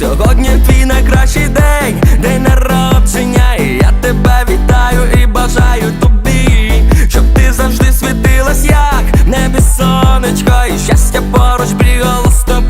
Сьогодні твій найкращий день, день народження, і я тебе вітаю і бажаю тобі, щоб ти завжди світилась, як небі сонечко, і щастя поруч бігало з тобою.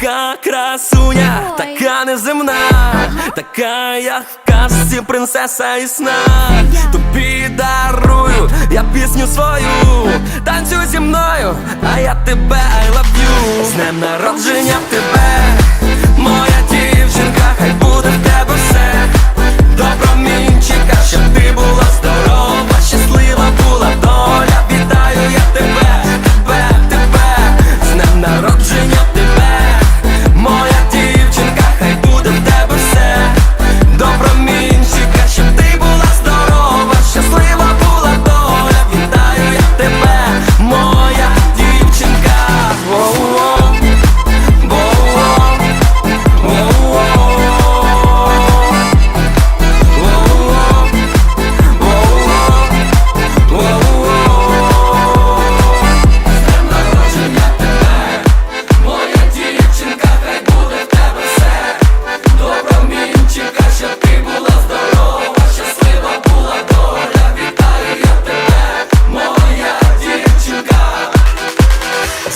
така красуня, така неземна, така як в казці принцеса і сна. Тобі дарую я пісню свою, танцюй зі мною, а я тебе I love you. З днем народження тебе,